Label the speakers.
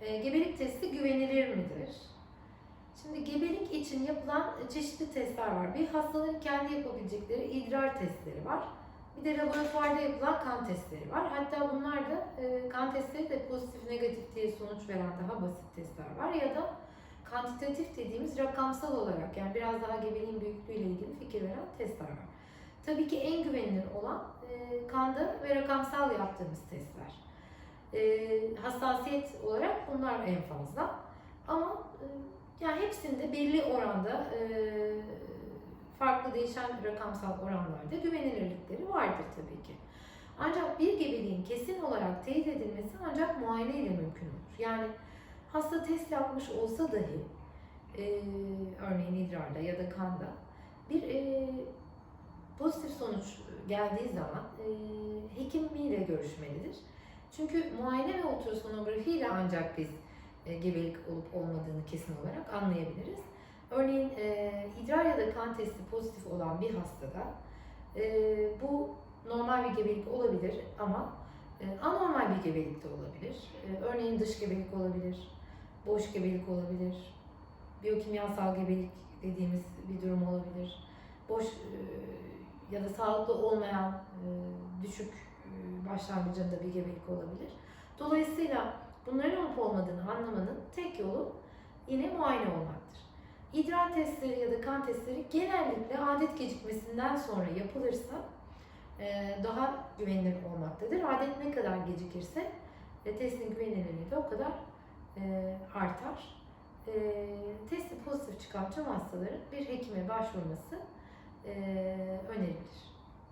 Speaker 1: E, gebelik testi güvenilir midir? Şimdi gebelik için yapılan çeşitli testler var. Bir hastaların kendi yapabilecekleri idrar testleri var. Bir de laboratuvarda yapılan kan testleri var. Hatta bunlar da e, kan testleri de pozitif negatif diye sonuç veren daha basit testler var. Ya da kantitatif dediğimiz rakamsal olarak yani biraz daha gebeliğin büyüklüğüyle ilgili fikir veren testler var. Tabii ki en güvenilir olan e, kanda ve rakamsal yaptığımız testler. E, hassasiyet olarak bunlar en fazla. Ama e, yani hepsinde belli oranda e, farklı değişen rakamsal oranlarda güvenilirlikleri vardır tabii ki. Ancak bir gebeliğin kesin olarak teyit edilmesi ancak muayene ile mümkün olur. Yani hasta test yapmış olsa dahi e, örneğin idrarda ya da kanda bir e, pozitif sonuç geldiği zaman e, hekimiyle görüşmelidir. Çünkü muayene ve ultrasonografi ile ancak biz e, gebelik olup olmadığını kesin olarak anlayabiliriz. Örneğin e, idrar ya da kan testi pozitif olan bir hastada e, bu normal bir gebelik olabilir ama e, anormal bir gebelik de olabilir. E, örneğin dış gebelik olabilir, boş gebelik olabilir, biyokimyasal gebelik dediğimiz bir durum olabilir. Boş e, ya da sağlıklı olmayan e, başlangıcında bir gebelik olabilir. Dolayısıyla bunların olup olmadığını anlamanın tek yolu yine muayene olmaktır. İdrar testleri ya da kan testleri genellikle adet gecikmesinden sonra yapılırsa e, daha güvenilir olmaktadır. Adet ne kadar gecikirse e, testin güvenilirliği de o kadar e, artar. Testi pozitif çıkan tüm hastaların bir hekime başvurması önerilir.